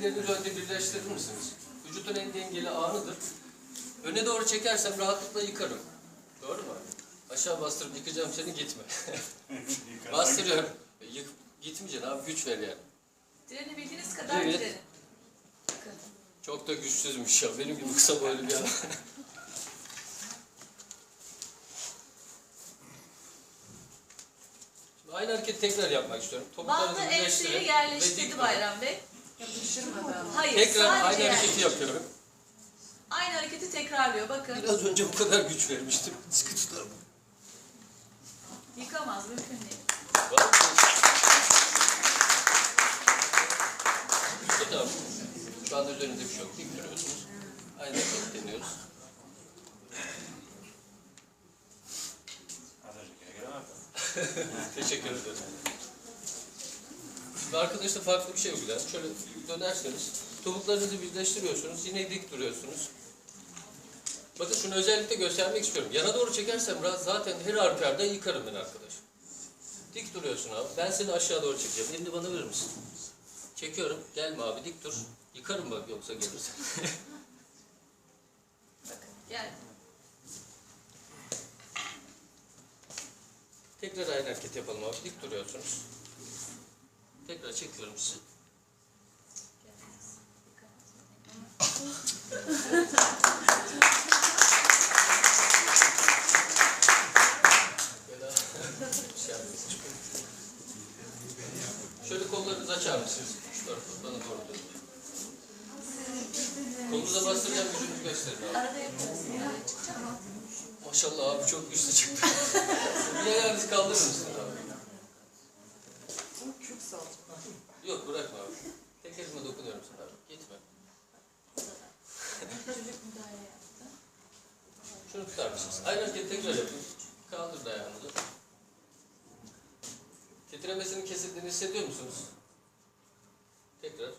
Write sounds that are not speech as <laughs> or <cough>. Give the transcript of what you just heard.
ellerinizi önde birleştirir misiniz? Vücudun en dengeli anıdır. Öne doğru çekersem rahatlıkla yıkarım. Doğru mu? Aşağı bastırıp yıkacağım seni gitme. <laughs> Bastırıyorum. Yık, gitmeyeceksin abi güç ver yani. Direnebildiğiniz kadar Evet. direnin. Çok da güçsüzmüş ya. Benim gibi kısa boylu bir adam. Aynı hareketi tekrar yapmak istiyorum. Topuklarınızı Bandı birleştirin ve yerleştirdi Bayram Bey. Yapıştırmadan. Hayır, Tekrar aynı hareketi yerleştirdi. yapıyorum. Aynı hareketi tekrarlıyor. Bakın. Biraz önce bu kadar güç vermiştim. Sıkı tutarım. Yıkamaz, mümkün değil. Abi. Şu anda üzerinde bir şey yok. Dik duruyorsunuz. Aynı hareketi deniyoruz. <laughs> Teşekkür ederim. Şimdi arkadaşlar farklı bir şey uygulayalım. Şöyle dönerseniz topuklarınızı birleştiriyorsunuz. Yine dik duruyorsunuz. Bakın şunu özellikle göstermek istiyorum. Yana doğru çekersem ra- zaten her halükarda yıkarım ben arkadaş. Dik duruyorsun abi. Ben seni aşağı doğru çekeceğim. Elini bana verir misin? Çekiyorum. Gelme abi dik dur. Yıkarım bak yoksa gelirsen. Bakın, gel. Tekrar aynı hareket yapalım abi. Dik duruyorsunuz. Tekrar çekiyorum sizi. Şöyle kollarınızı açar mısınız? Şu tarafa bana doğru dönün. Kolunuza bastıracağım gücünüzü gösterin abi. Maşallah abi çok güçlü çıktı. Bir ayağınızı kaldırır mısın Yok bırakma abi. Tek elime dokunuyorum sana abi. Gitme. Çocuk müdahale yaptı. Şunu tutar mısınız? Aynı hareketi tekrar yapın. Kaldır da ayağınızı. Titremesinin kesildiğini hissediyor musunuz? Tekrar.